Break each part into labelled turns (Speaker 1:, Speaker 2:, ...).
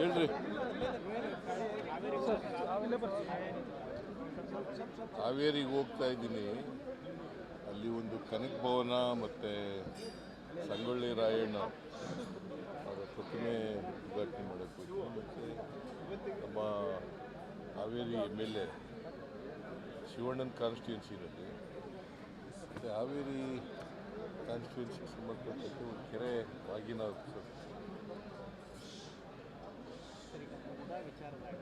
Speaker 1: ಹೇಳ್ರಿ. ಹಾವೇರಿಗೆ ಹೋಗ್ತಾ ಇದ್ದೀನಿ. ಅಲ್ಲಿ ಒಂದು ಕನಕ ಭವನ ಮತ್ತು ಸಂಗೊಳ್ಳಿ ರಾಯಣ್ಣ ಅವರ ಪ್ರತಿಮೆ ಉದ್ಘಾಟನೆ ಹೋಗ್ತೀನಿ ಮತ್ತು ನಮ್ಮ ಹಾವೇರಿ ಎಂ ಎಲ್ ಎ, ಶಿವಣ್ಣನ ಕಾನ್ಸ್ಟಿಟ್ಯೂನ್ಸಿನಲ್ಲಿ ಮತ್ತು ಹಾವೇರಿ ಕಾನ್ಸ್ಟಿಟ್ಯೂನ್ಸಿಗೆ ಸಂಬಂಧಪಟ್ಟಂತೆ ಒಂದು ಕೆರೆ ವಾಗಿನ ಉತ್ಸವ.
Speaker 2: ಮೂಡ ವಿಚಾರದಾಗ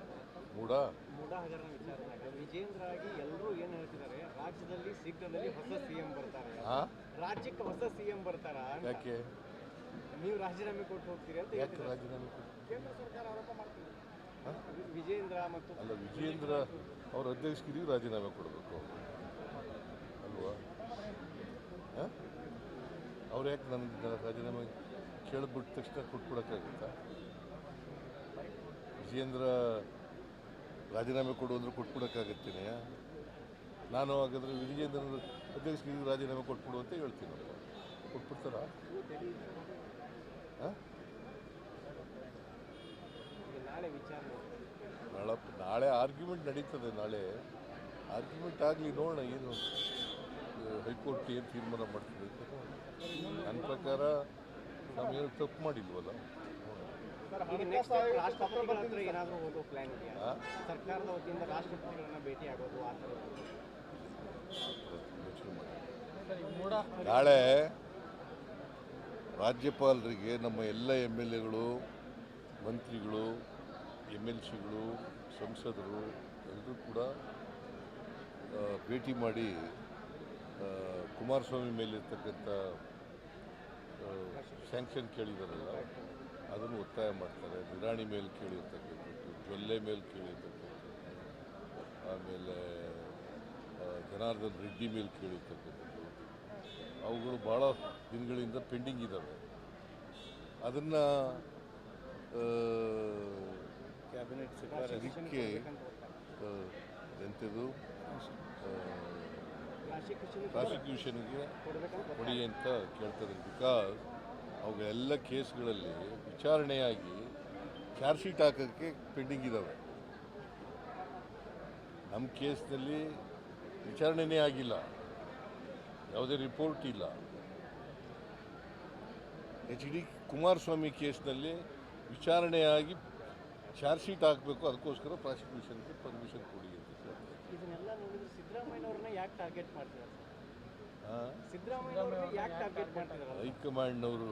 Speaker 1: ಮೂಡ?
Speaker 2: ಮೂಡ ಹಗರಣ ವಿಚಾರದಾಗ ವಿಜೇಂದ್ರ ಆಗಿ ಎಲ್ಲರೂ ಏನು ಹೇಳ್ತಿದ್ದಾರೆ ರಾಜ್ಯದಲ್ಲಿ ಶೀಘ್ರದಲ್ಲಿ ಹೊಸ ಸಿಎಂ ಬರ್ತಾರೆ.
Speaker 1: ಹಾಂ
Speaker 2: ರಾಜ್ಯಕ್ಕೆ ಹೊಸ ಸಿಎಂ ಬರ್ತಾರ.
Speaker 1: ಯಾಕೆ?
Speaker 2: ನೀವು ರಾಜೀನಾಮೆ ಕೊಟ್ಟು ಹೋಗ್ತೀರಿ ಅಂತ
Speaker 1: ಯಾಕೆ ರಾಜೀನಾಮೆ
Speaker 2: ಕೇಂದ್ರ ಸರ್ಕಾರ ಆರೋಪ ಮಾಡ್ತಿದೆ.
Speaker 1: ಹಾಂ
Speaker 2: ವಿಜೇಂದ್ರ ಮತ್ತು
Speaker 1: ಅಲ್ಲ ವಿಜೇಂದ್ರ ಅವ್ರ ಅಧ್ಯಕ್ಷಗಿರಿ ರಾಜೀನಾಮೆ ಕೊಡಬೇಕು. ಅಲ್ವಾ? ಹಾಂ ಅವ್ರು ಯಾಕೆ ನನ್ನ ರಾಜೀನಾಮೆ ಕೇಳಿಬಿಟ್ಟ ತಕ್ಷಣ ಕೊಟ್ಬಿಡೋಕ್ಕಾಗುತ್ತಾ? ವಿಜಯೇಂದ್ರ ರಾಜೀನಾಮೆ ಕೊಡು ಅಂದ್ರೆ ಕೊಟ್ಬಿಡೋಕ್ಕಾಗತ್ತೇನೆ. ನಾನು ಹಾಗಾದ್ರೆ ವಿಜಯೇಂದ್ರ ಅಧ್ಯಕ್ಷರಿಗೆ ರಾಜೀನಾಮೆ ಕೊಟ್ಬಿಡು ಅಂತ ಹೇಳ್ತೀನಿ. ಕೊಟ್ಬಿಡ್ತಾರ?
Speaker 2: ನಾಳೆ
Speaker 1: ನಾಳೆ ಆರ್ಗ್ಯುಮೆಂಟ್ ನಡೀತದೆ ನಾಳೆ. ಆರ್ಗ್ಯುಮೆಂಟ್ ಆಗಲಿ ನೋಡೋಣ ಏನು ಹೈಕೋರ್ಟ್ ಏನು ತೀರ್ಮಾನ ಮಾಡ್ತದೆ. ನನ್ನ ಪ್ರಕಾರ ನಾವೇನು ತಪ್ಪು ಮಾಡಿಲ್ವಲ್ಲ?
Speaker 2: ಸರ್ಕಾರದ ವತಿಯಿಂದ ರಾಷ್ಟ್ರಪತಿಗಳನ್ನ ಭೇಟಿ ಆಗೋದು.
Speaker 1: ನಾಳೆ ರಾಜ್ಯಪಾಲರಿಗೆ ನಮ್ಮ ಎಲ್ಲ ಎಂ ಎಲ್ ಎಗಳು ಮಂತ್ರಿಗಳು ಎಂ ಎಲ್ ಸಿಗಳು ಸಂಸದರು ಎಲ್ಲರೂ ಕೂಡ ಭೇಟಿ ಮಾಡಿ ಕುಮಾರಸ್ವಾಮಿ ಮೇಲಿರ್ತಕ್ಕಂಥ ಸ್ಯಾಂಕ್ಷನ್ ಕೇಳಿದಾರಲ್ಲ. ಅದನ್ನು ಒತ್ತಾಯ ಮಾಡ್ತಾರೆ. ನಿರಾಣಿ ಮೇಲೆ ಕೇಳಿರ್ತಕ್ಕಂಥದ್ದು ಜೊಲ್ಲೆ ಮೇಲೆ ಕೇಳಿರ್ತಕ್ಕಂಥದ್ದು ಆಮೇಲೆ ಜನಾರ್ದನ್ ರೆಡ್ಡಿ ಮೇಲೆ ಕೇಳಿರ್ತಕ್ಕಂಥದ್ದು. ಅವುಗಳು ಭಾಳ ದಿನಗಳಿಂದ ಪೆಂಡಿಂಗ್ ಇದ್ದಾವೆ ಅದನ್ನು
Speaker 2: ಕ್ಯಾಬಿನೆಟ್
Speaker 1: ಅದಕ್ಕೆ ಎಂಥದ್ದು
Speaker 2: ಪ್ರಾಸಿಕ್ಯೂಷನ್
Speaker 1: ಪ್ರಾಸಿಕ್ಯೂಷನ್ಗೆ ಕೊಡಿ ಅಂತ ಕೇಳ್ತಾರೆ ಬಿಕಾಸ್ ಅವುಗಳೆಲ್ಲ ಕೇಸ್ಗಳಲ್ಲಿ ವಿಚಾರಣೆಯಾಗಿ ಚಾರ್ಜ್ ಶೀಟ್ ಹಾಕೋಕ್ಕೆ ಪೆಂಡಿಂಗ್ ಇದ್ದಾವೆ ನಮ್ಮ ಕೇಸ್ನಲ್ಲಿ ವಿಚಾರಣೆನೇ ಆಗಿಲ್ಲ. ಯಾವುದೇ ರಿಪೋರ್ಟ್ ಇಲ್ಲ. ಎಚ್ ಡಿ ಕುಮಾರಸ್ವಾಮಿ ಕೇಸ್ನಲ್ಲಿ ವಿಚಾರಣೆಯಾಗಿ ಚಾರ್ಜ್ ಶೀಟ್ ಹಾಕಬೇಕು, ಅದಕ್ಕೋಸ್ಕರ ಪ್ರಾಸಿಕ್ಯೂಷನ್ಗೆ ಪರ್ಮಿಷನ್ ಕೊಡಿ ಅಂತ ಕೇಳ್ತಾರೆ
Speaker 2: ಇದನ್ನೆಲ್ಲ ನೋಡಿದ್ರೆ ಯಾಕೆ ಟಾರ್ಗೆಟ್ ಮಾಡ್ತಿದ್ದಾರೆ
Speaker 1: ಹಾಂ
Speaker 2: ಸಿದ್ದರಾಮಯ್ಯನವ್ರನ್ನ ಯಾಕೆ ಟಾರ್ಗೆಟ್ ಮಾಡ್ತಿದ್ದಾರೆ
Speaker 1: ಹೈಕಮಾಂಡ್ನವರು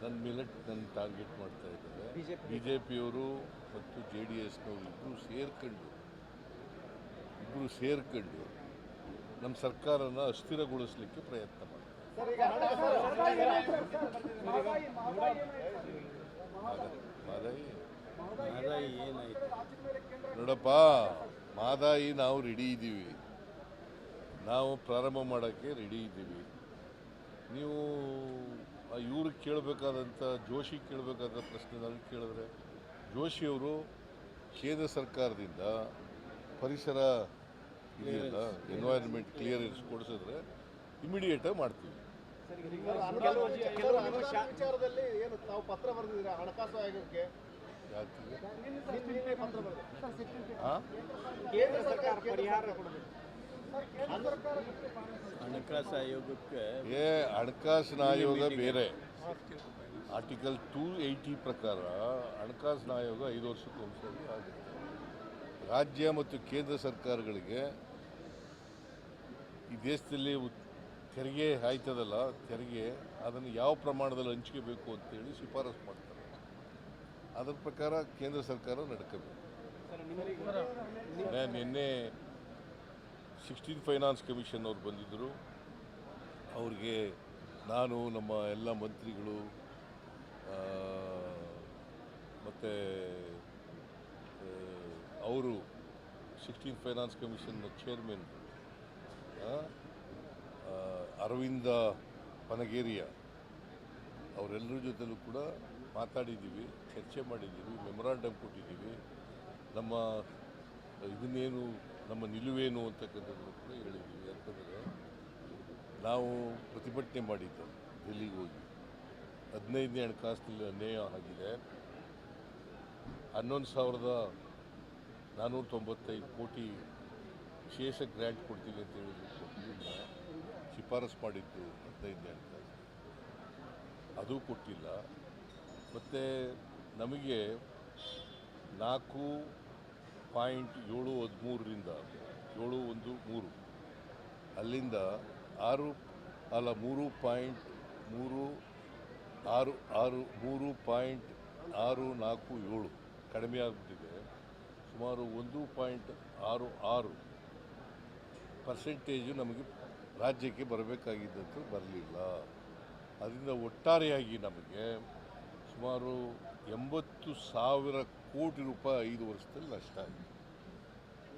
Speaker 1: ನನ್ನ ಮಿಲೆಟ್ ನನ್ನ ಟಾರ್ಗೆಟ್ ಮಾಡ್ತಾ ಇದ್ದಾರೆ. ಬಿ ಜೆ ಪಿಯವರು ಮತ್ತು ಜೆ ಡಿ ಎಸ್ನವರು ಇಬ್ಬರು ಸೇರ್ಕೊಂಡು ಇಬ್ಬರು ಸೇರ್ಕೊಂಡು ನಮ್ಮ ಸರ್ಕಾರನ ಅಸ್ಥಿರಗೊಳಿಸಲಿಕ್ಕೆ ಪ್ರಯತ್ನ ಮಾಡ್ತಾರೆ ಮಾದಾಯಿ ನೋಡಪ್ಪ ಮಾದಾಯಿ ನಾವು ರೆಡಿ ಇದ್ದೀವಿ ನಾವು ಪ್ರಾರಂಭ ಮಾಡೋಕ್ಕೆ ರೆಡಿ ಇದ್ದೀವಿ. ನೀವು ಇವ್ರಿಗೆ ಕೇಳಬೇಕಾದಂಥ ಜೋಶಿ ಕೇಳಬೇಕಾದ ಪ್ರಶ್ನೆ ನನಗೆ ಕೇಳಿದ್ರೆ ಜೋಶಿಯವರು ಕೇಂದ್ರ ಸರ್ಕಾರದಿಂದ ಪರಿಸರ ಇದೆಯಲ್ಲ ಎನ್ವೈರ್ಮೆಂಟ್ ಕ್ಲಿಯರೆನ್ಸ್ ಕೊಡಿಸಿದ್ರೆ ಇಮಿಡಿಯೇಟಾಗಿ ಮಾಡ್ತೀವಿ.
Speaker 2: ಕೆಲವು ಕೆಲವು ನಿಮ್ಮ
Speaker 3: ವಿಚಾರದಲ್ಲಿ ಏನು ತಾವು ಪತ್ರ ಬರೆದಿದ್ದೀರಾ? ಹಣಕಾಸು ಆಯೋಗಕ್ಕೆ?
Speaker 2: ಕೇಂದ್ರ ಸರ್ಕಾರ ಪರಿಹಾರ ಕೊಡಬೇಕು.
Speaker 4: ಹಣಕಾಸು ಆಯೋಗಕ್ಕೆ
Speaker 1: ಏ ಹಣಕಾಸಿನ ಆಯೋಗ ಬೇರೆ. ಆರ್ಟಿಕಲ್ ಟೂ ಏಯ್ಟಿ ಪ್ರಕಾರ ಹಣಕಾಸಿನ ಆಯೋಗ ಐದು ವರ್ಷಕ್ಕೆ ಒಂದ್ಸರಿ ಆಗುತ್ತೆ. ರಾಜ್ಯ ಮತ್ತು ಕೇಂದ್ರ ಸರ್ಕಾರಗಳಿಗೆ ಈ ದೇಶದಲ್ಲಿ ಉತ್- ತೆರಿಗೆ ಆಯ್ತದಲ್ಲ ತೆರಿಗೆ ಅದನ್ನು ಯಾವ ಪ್ರಮಾಣದಲ್ಲಿ ಹಂಚ್ಕೋಬೇಕು ಅಂತೇಳಿ ಶಿಫಾರಸು ಮಾಡ್ತಾರೆ. ಅದರ ಪ್ರಕಾರ ಕೇಂದ್ರ ಸರ್ಕಾರ ನಡ್ಕೋಬೇಕು.
Speaker 2: ಸರ್ ನಿಮ್ಮಲ್ಲಿ
Speaker 1: ನಿನ್ನೆ ಸಿಕ್ಸ್ಟೀನ್ ಫೈನಾನ್ಸ್ ಕಮಿಷನ್ ಅವ್ರು ಬಂದಿದ್ದರು ಅವ್ರಿಗೆ ನಾನು, ನಮ್ಮ ಎಲ್ಲ ಮಂತ್ರಿಗಳು ಮತ್ತು ಅವರು ಸಿಕ್ಸ್ಟೀನ್ ಫೈನಾನ್ಸ್ ಕಮಿಷನ್ನ ಚೇರ್ಮನ್ ಅರವಿಂದ ಪನಗೇರಿಯ, ಅವರೆಲ್ಲರ ಜೊತೆಲೂ ಕೂಡ ಮಾತಾಡಿದ್ದೀವಿ, ಚರ್ಚೆ ಮಾಡಿದ್ದೀವಿ ಮೆಮೊರಾಂಡಮ್ ಕೊಟ್ಟಿದ್ದೀವಿ. ನಮ್ಮ, ಇದನ್ನೇನು ನಮ್ಮ ನಿಲುವೇನು ಅಂತಕ್ಕಂಥದ್ದು ಕೂಡ ಹೇಳಿದ್ದೀವಿ ಯಾಕಂದರೆ ನಾವು ಪ್ರತಿಭಟನೆ ಮಾಡಿದ್ದು ಡೆಲ್ಲಿಗೆ ಹೋಗಿ. ಹದಿನೈದನೇ ಹಣಕಾಸಿನಲ್ಲಿ ಅನ್ಯಾಯ ಆಗಿದೆ. ಹನ್ನೊಂದು ಸಾವಿರದ ನಾನ್ನೂರ ತೊಂಬತ್ತೈದು ಕೋಟಿ ವಿಶೇಷ ಗ್ರ್ಯಾಂಟ್ ಕೊಡ್ತೀವಿ ಅಂತ ಹೇಳಿದ್ರು. ಶಿಫಾರಸು ಮಾಡಿದ್ದು ಹದಿನೈದನೇ ಹಣಕಾಸು ಅದು ಕೊಟ್ಟಿಲ್ಲ. ಮತ್ತು ನಮಗೆ ನಾಲ್ಕು ಪಾಯಿಂಟ್ ಏಳು ಹದಿಮೂರರಿಂದ ಏಳು ಒಂದು ಮೂರು. ಅಲ್ಲಿಂದ ಆರು, ಅಲ್ಲ ಮೂರು ಪಾಯಿಂಟ್ ಮೂರು ಆರು ಆರು, ಮೂರು ಪಾಯಿಂಟ್ ಆರು ನಾಲ್ಕು ಏಳು. ಕಡಿಮೆ ಆಗಿಬಿಟ್ಟಿದೆ. ಸುಮಾರು ಒಂದು ಪಾಯಿಂಟ್ ಆರು ಆರು ಪರ್ಸೆಂಟೇಜು ನಮಗೆ ರಾಜ್ಯಕ್ಕೆ ಬರಬೇಕಾಗಿದ್ದಂತೂ ಬರಲಿಲ್ಲ. ಅದರಿಂದ ಒಟ್ಟಾರೆಯಾಗಿ ನಮಗೆ ಸುಮಾರು ಎಂಬತ್ತು ಸಾವಿರ ಕೋಟಿ ರೂಪಾಯಿ ಐದು ವರ್ಷದಲ್ಲಿ ನಷ್ಟ ಆಗಿದೆ.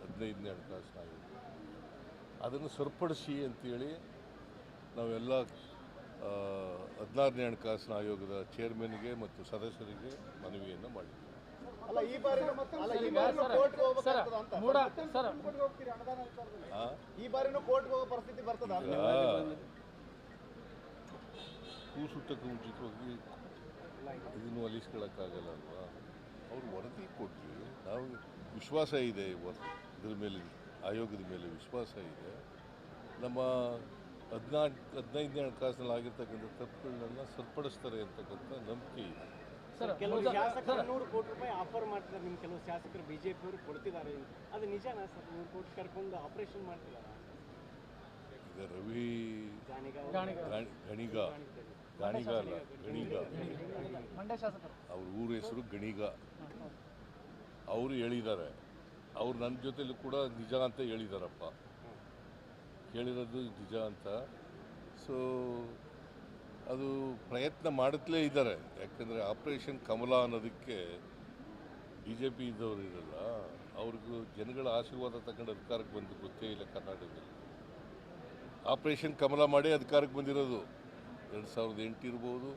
Speaker 1: ಹದಿನೈದನೇ ಹಣಕಾಸು ಆಯೋಗ ಅದನ್ನು ಸರಿಪಡಿಸಿ ಅಂತೇಳಿ ನಾವೆಲ್ಲ ಹದಿನಾರನೇ ಹಣಕಾಸಿನ ಆಯೋಗದ ಚೇರ್ಮನ್ಗೆ ಮತ್ತು ಸದಸ್ಯರಿಗೆ ಮನವಿಯನ್ನು
Speaker 3: ಮಾಡಿದ್ದೀವಿ ಪರಿಸ್ಥಿತಿ
Speaker 1: ಉಚಿತವಾಗಿ ಇದನ್ನು ಅಲಿಸ್ಕೊಳ್ಳೋಕ್ಕಾಗಲ್ಲ ಅಲ್ವಾ ಅವ್ರು ವರದಿ ಕೊಟ್ಟರು ನಾವು ವಿಶ್ವಾಸ ಇದೆ ಇದ್ರ ಮೇಲೆ ಆಯೋಗದ ಮೇಲೆ ವಿಶ್ವಾಸ ಇದೆ. ನಮ್ಮ ಹದಿನಾಲ್ಕು ಹದಿನೈದನೇ ಹಣಕಾಸಿನಲ್ಲಿ ಆಗಿರ್ತಕ್ಕಂಥ ತಪ್ಪುಗಳನ್ನ ಸರಿಪಡಿಸ್ತಾರೆ ಅಂತಕ್ಕಂಥ ನಂಬಿಕೆ ಇದೆ.
Speaker 5: ಸರ್
Speaker 2: ಕೆಲವು ಶಾಸಕರು ನೂರು ಕೋಟಿ ರೂಪಾಯಿ ಆಫರ್ ಮಾಡ್ತಾರೆ ನಿಮ್ಮ ಕೆಲವು ಶಾಸಕರು ಬಿಜೆಪಿ ಅವರು ಕೊಡ್ತಿದ್ದಾರೆ. ಅದು ನಿಜನಾ ಸರ್? ನೂರು ಕೋಟಿ ಕರ್ಕೊಂಡು ಆಪರೇಷನ್ ಮಾಡ್ತಿದ್ದಾರೆ?
Speaker 1: ಈಗ ರವಿ
Speaker 2: ಗಣಿಗ
Speaker 5: ಗಾಣಿಗ.
Speaker 1: ಗಾಣಿ- ಗಣಿಗ ಗಾಣಿಗ. ಅಲ್ಲ ಗಣಿಗ ಅವ್ರ ಊರ ಹೆಸರು ಗಣಿಗ. ಅವರು ಹೇಳಿದ್ದಾರೆ. ಅವ್ರು ನನ್ನ ಜೊತೆಲೂ ಕೂಡ ನಿಜ ಅಂತ ಹೇಳಿದಾರಪ್ಪ. ಹೇಳಿರೋದು ನಿಜ ಅಂತ. ಸೊ ಅದು ಪ್ರಯತ್ನ ಮಾಡುತ್ತಲೇ ಇದ್ದಾರೆ. ಯಾಕಂದರೆ ಆಪರೇಷನ್ ಕಮಲ ಅನ್ನೋದಕ್ಕೆ ಬಿ ಜೆ ಪಿ ಇದ್ದವರು ಇರಲ್ಲ. ಅವ್ರಿಗೂ ಜನಗಳ ಆಶೀರ್ವಾದ ತಗೊಂಡು ಅಧಿಕಾರಕ್ಕೆ ಬಂದು ಗೊತ್ತೇ ಇಲ್ಲ ಕರ್ನಾಟಕದಲ್ಲಿ. ಆಪರೇಷನ್ ಕಮಲ ಮಾಡಿ ಅಧಿಕಾರಕ್ಕೆ ಬಂದಿರೋದು. ಎರಡು ಸಾವಿರದ ಎಂಟು ಇರ್ಬೋದು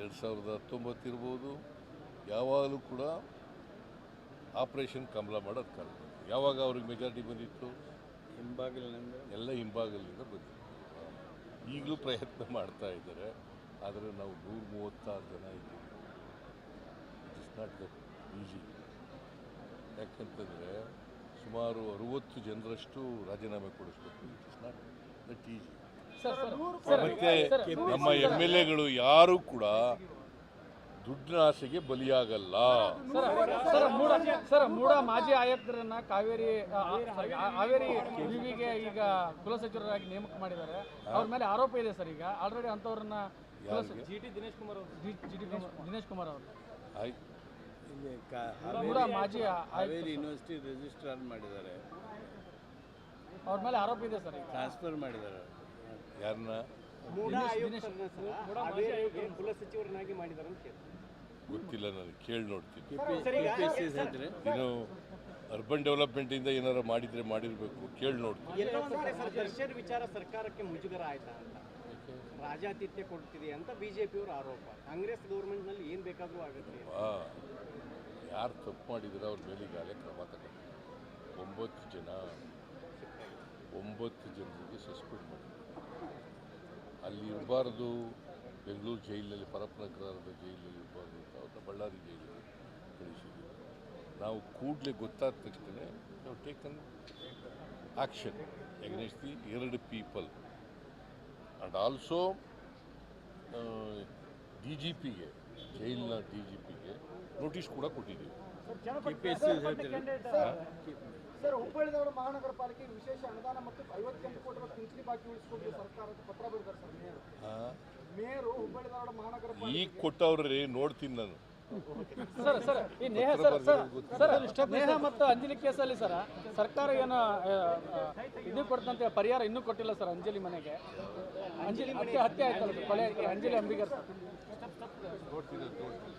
Speaker 1: ಎರಡು ಸಾವಿರದ ಹತ್ತೊಂಬತ್ತು ಇರ್ಬೋದು ಯಾವಾಗಲೂ ಕೂಡ ಆಪರೇಷನ್ ಕಮಲ ಮಾಡೋದು ಕಾರಣ ಯಾವಾಗ ಅವ್ರಿಗೆ ಮೆಜಾರಿಟಿ ಬಂದಿತ್ತು?
Speaker 4: ಹಿಂಬಾಗಿಲಿನಿಂದ?
Speaker 1: ಎಲ್ಲ ಹಿಂಭಾಗಲಿಂದ ಬಂದಿತ್ತು. ಈಗಲೂ ಪ್ರಯತ್ನ ಮಾಡ್ತಾ ಇದ್ದಾರೆ ಆದರೆ ನಾವು ನೂರ ಮೂವತ್ತಾರು ಜನ ಇದ್ದೀವಿ. It is not that easy ಯಾಕಂತಂದರೆ ಸುಮಾರು ಅರುವತ್ತು ಜನರಷ್ಟು ರಾಜೀನಾಮೆ ಕೊಡಿಸ್ಬೇಕು. It is not that easy ಮತ್ತೆ ನಮ್ಮ ಎಂ ಎಲ್ ಎಗಳು ಯಾರೂ ಕೂಡ ದುಡ್ಡಿನ ಆಸೆಗೆ ಬಲಿಯಾಗಲ್ಲ.
Speaker 5: Sir sir MUDA sir MUDA ಮಾಜಿ ಆಯುಕ್ತರನ್ನ ಕಾವೇರಿ ಹಾವೇರಿ ವಿವಿಗೆ ಈಗ ಕುಲಸಚಿವರಾಗಿ ನೇಮಕ ಮಾಡಿದ್ದಾರೆ. ಅವ್ರ ಮೇಲೆ ಆರೋಪ ಇದೆ ಸರ್ ಈಗ. ಆಲ್ರೆಡಿ ಅಂತವ್ರನ್ನ
Speaker 1: ಯಾರಿಗೆ?
Speaker 2: ಜಿ ಟಿ ದಿನೇಶ್ ಕುಮಾರ್ ಅವರು.
Speaker 5: ದಿನೇಶ್ ಕುಮಾರ್ ಅವರು. ಮಾಜಿ
Speaker 4: ಹಾವೇರಿ ಯೂನಿವರ್ಸಿಟಿ ರಿಜಿಸ್ಟ್ರಾರ್ ಮಾಡಿದ್ದಾರೆ.
Speaker 5: ಅವ್ರ ಮೇಲೆ ಆರೋಪ ಇದೆ ಸರ್ ಈಗ.
Speaker 4: ಟ್ರಾನ್ಸ್ಫರ್ ಮಾಡಿದ್ದಾರೆ.
Speaker 1: ಯಾರನ್ನ? ಗೊತ್ತಿಲ್ಲ ನನಗೆ ಕೇಳಿ ನೋಡ್ತೀನಿ.
Speaker 4: ಅರ್ಬನ್ ಡೆವಲಪ್ಮೆಂಟ್ ಇಂದ
Speaker 1: ಇನ್ನು ಅರ್ಬನ್ ಡೆವಲಪ್ಮೆಂಟಿಂದ ಏನಾರು ಮಾಡಿದರೆ ಮಾಡಿರಬೇಕು ಕೇಳಿ ನೋಡ್ತೀನಿ.
Speaker 2: ಎಲ್ಲೋ ಒಂದ್ ಸರ್ ದರ್ಶನ್ ವಿಚಾರ ಸರ್ಕಾರಕ್ಕೆ ಮುಜುಗರ ಆಯ್ತಾ ಅಂತ? ರಾಜಾತಿಥ್ಯ ಕೊಡ್ತಿದೆ ಅಂತ ಬಿಜೆಪಿಯವರ ಆರೋಪ. ಕಾಂಗ್ರೆಸ್ ಗೌರ್ಮೆಂಟ್ನಲ್ಲಿ ಏನ್ ಬೇಕಾದ್ರೂ ಆಗುತ್ತೆ.
Speaker 1: ಯಾರು ತಪ್ಪು ಮಾಡಿದ್ರೆ ಅವ್ರ ಮೇಲೆ ಈಗಾಗಲೇ ಕ್ರಮ ತಗೊಂಡು ಒಂಬತ್ತು ಜನ ಒಂಬತ್ತು ಜನರಿಗೆ ಸಸ್ಪೆಂಡ್ ಮಾಡಿದ್ರು. ಅಲ್ಲಿ ಇರಬಾರ್ದು ಬೆಂಗಳೂರು ಜೈಲಲ್ಲಿ ಪರಪ್ಪನಗರದ ಜೈಲಲ್ಲಿ ಇರಬಾರ್ದು ಅಂತ ಅವ್ರನ್ನ ಬಳ್ಳಾರಿ ಜೈಲಲ್ಲಿ ಕಳಿಸಿದ್ದೀವಿ ನಾವು ಕೂಡಲೇ ಗೊತ್ತಾದ ತಕ್ಷಣ ನಾವು ಟೇಕನ್ ಆಕ್ಷನ್ ಎಗ್ನೆಸ್ಟ್ ದಿ ಎರಡು people and also D G ಪಿಗೆ ಜೈಲಿನ ಡಿ ಜಿ ಪಿಗೆ ನೋಟಿಸ್ ಕೂಡ ಕೊಟ್ಟಿದ್ದೀವಿ.
Speaker 3: ಸರ್ ಹುಬ್ಬಳ್ಳಿ ಧಾರವಾಡ ಮಹಾನಗರ ಪಾಲಿಕೆ ವಿಶೇಷ ಅನುದಾನ ಮತ್ತು ಐವತ್ತೆಂಟು ಕೋಟಿ ರೂಪಾಯಿ ಪಿಂಚಣಿ ಬಾಕಿ ಉಳಿಸಿಕೊಂಡು ಸರ್ಕಾರ ಅಂತ ಪತ್ರ ಬರೆದಾರೆ ಸರ್ ಮೇಯರ್. ಹುಬ್ಬಳ್ಳಿ ಧಾರವಾಡ ಮಹಾನಗರ
Speaker 1: ಈಗ ಕೊಟ್ಟವ್ರಿ ನೋಡ್ತೀನಿ ನಾನು.
Speaker 5: ಸರ್ ಸರ್ ಈ Neha sir sir sir Neha ಮತ್ತು ಅಂಜಲಿ ಕೇಸಲ್ಲಿ ಸರ್ ಸರ್ಕಾರ ಏನು ಇದು ಕೊಡ್ತಂತೆ ಪರಿಹಾರ ಇನ್ನೂ ಕೊಟ್ಟಿಲ್ಲ ಸರ್ ಅಂಜಲಿ ಮನೆಗೆ. ಅಂಜಲಿ ಮನೆಗೆ ಹತ್ಯೆ ಆಯ್ತಲ್ಲ ಕೊಲೆ ಅಂಜಲಿ ಅಂಬಿಗರ್ ಸರ್.
Speaker 1: ನೋಡ್ತೀನಿ ನೋಡ್ತೀನಿ.